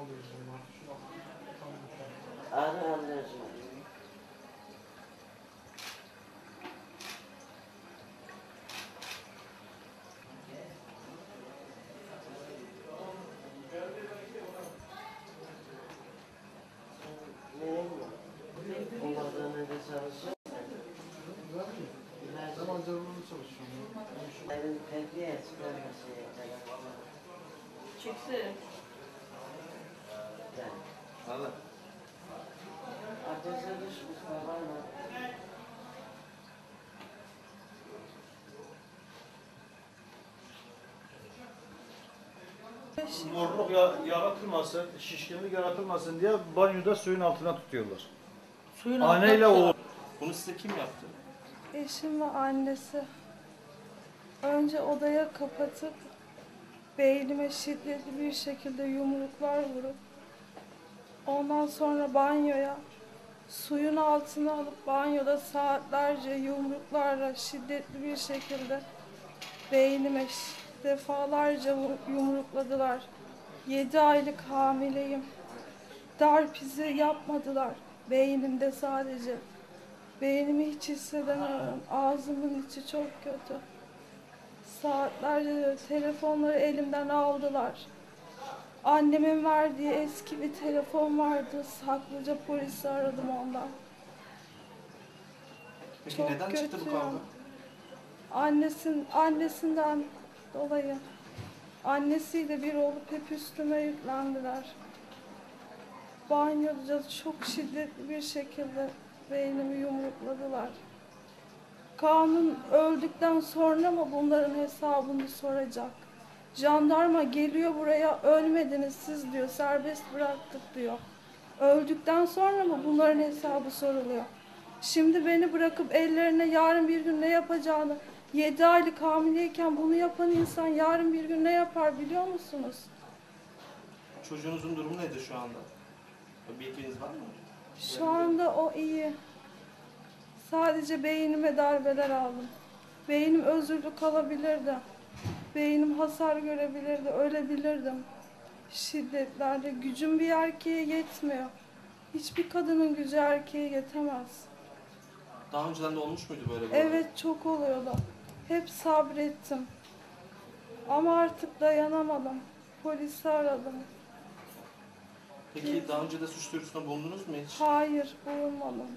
alıyoruz bunu artık. Şu an tam bu şu an. Ağrı alerji. Neyim var? Onlardan önce çalışıyor. İlaç Ben antrenörlüğünde çalışıyorum. ya. evin pekliğe çıkarmasıya kadar. Çıksın. Ateşe düşmüş babamla. Morluk ya, yaratılmasın, şişkinlik yaratılmasın diye banyoda suyun altına tutuyorlar. Suyun Anneyle altında- oğul. Bunu size kim yaptı? Eşim ve annesi önce odaya kapatıp beynime şiddetli bir şekilde yumruklar vurup ondan sonra banyoya suyun altına alıp banyoda saatlerce yumruklarla şiddetli bir şekilde beynime defalarca yumrukladılar. 7 aylık hamileyim. Darp izi yapmadılar. Beynimde sadece. Beynimi hiç hissedemiyorum. Ağzımın içi çok kötü. Saatlerce telefonları elimden aldılar. Annemin verdiği eski bir telefon vardı. Saklıca polisi aradım ondan. Peki Çok neden çıktı bu kötü. kavga? Annesin, annesinden dolayı. Annesiyle bir olup hep üstüme yüklendiler. Banyoda çok şiddetli bir şekilde beynimi yumrukladılar. Kanun öldükten sonra mı bunların hesabını soracak? Jandarma geliyor buraya ölmediniz siz diyor serbest bıraktık diyor. Öldükten sonra mı bunların hesabı soruluyor? Şimdi beni bırakıp ellerine yarın bir gün ne yapacağını 7 aylık hamileyken bunu yapan insan yarın bir gün ne yapar biliyor musunuz? Çocuğunuzun durumu nedir şu anda? Bilginiz var mı? Şu anda o iyi. Sadece beynime darbeler aldım. Beynim özürlü kalabilirdi. Beynim hasar görebilirdi, ölebilirdim. Şiddetlerle gücüm bir erkeğe yetmiyor. Hiçbir kadının gücü erkeğe yetemez. Daha önceden de olmuş muydu böyle bir Evet çok oluyordu. Hep sabrettim. Ama artık dayanamadım. Polisi aradım. Peki daha önce de suç duyurusunda bulundunuz mu hiç? Hayır bulunmadım.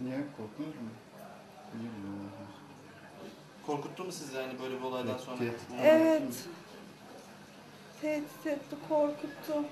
Niye korktunuz mu? Niye bilmiyorsunuz? Korkuttu mu sizi yani böyle bir olaydan sonra? Evet. Tehdit etti, korkuttu.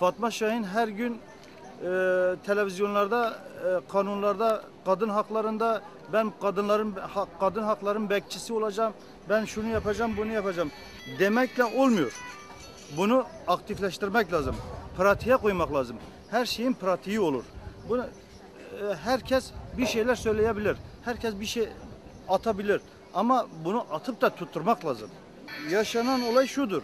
Fatma Şahin her gün e, televizyonlarda, e, kanunlarda, kadın haklarında ben kadınların ha- kadın hakların bekçisi olacağım. Ben şunu yapacağım, bunu yapacağım demekle olmuyor. Bunu aktifleştirmek lazım. Pratiğe koymak lazım. Her şeyin pratiği olur. Bunu e, herkes bir şeyler söyleyebilir. Herkes bir şey atabilir. Ama bunu atıp da tutturmak lazım. Yaşanan olay şudur.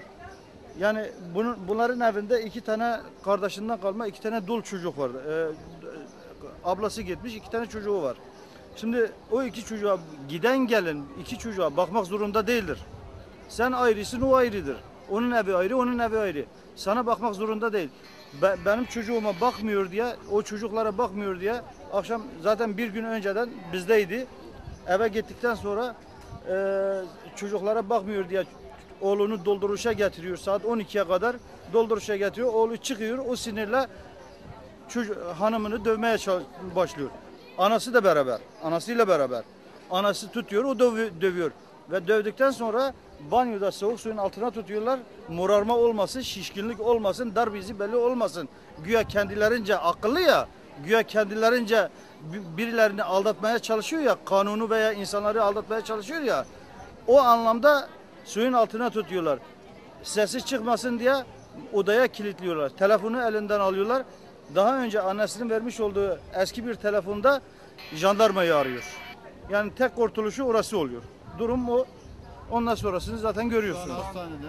Yani bunun, bunların evinde iki tane kardeşinden kalma iki tane dul çocuk var. Ee, ablası gitmiş iki tane çocuğu var. Şimdi o iki çocuğa giden gelin iki çocuğa bakmak zorunda değildir. Sen ayrısın o ayrıdır. Onun evi ayrı onun evi ayrı. Sana bakmak zorunda değil. Be- benim çocuğuma bakmıyor diye o çocuklara bakmıyor diye akşam zaten bir gün önceden bizdeydi. Eve gittikten sonra e, çocuklara bakmıyor diye oğlunu dolduruşa getiriyor saat 12'ye kadar dolduruşa getiriyor. Oğlu çıkıyor o sinirle çocuk, hanımını dövmeye başlıyor. Anası da beraber, anasıyla beraber. Anası tutuyor, o dövü- dövüyor. Ve dövdükten sonra banyoda soğuk suyun altına tutuyorlar. Morarma olmasın, şişkinlik olmasın, darp izi belli olmasın. Güya kendilerince akıllı ya, güya kendilerince bi- birilerini aldatmaya çalışıyor ya, kanunu veya insanları aldatmaya çalışıyor ya. O anlamda Suyun altına tutuyorlar. Sesi çıkmasın diye odaya kilitliyorlar. Telefonu elinden alıyorlar. Daha önce annesinin vermiş olduğu eski bir telefonda jandarmayı arıyor. Yani tek kurtuluşu orası oluyor. Durum o. Ondan sonrasını zaten Şu an görüyorsunuz. hastanede.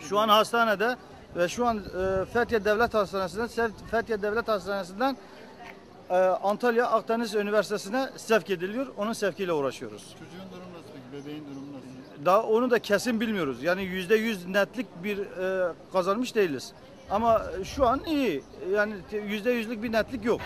Şu an hastanede ve şu an e, Fethiye Devlet Hastanesi'nden Fethiye Devlet Hastanesi'nden e, Antalya Akdeniz Üniversitesi'ne sevk ediliyor. Onun sevkiyle uğraşıyoruz. Çocuğun durumu nasıl peki? Bebeğin durumu nasıl? Daha onu da kesin bilmiyoruz. Yani yüzde yüz netlik bir e, kazanmış değiliz. Ama şu an iyi. Yani yüzde yüzlük bir netlik yok.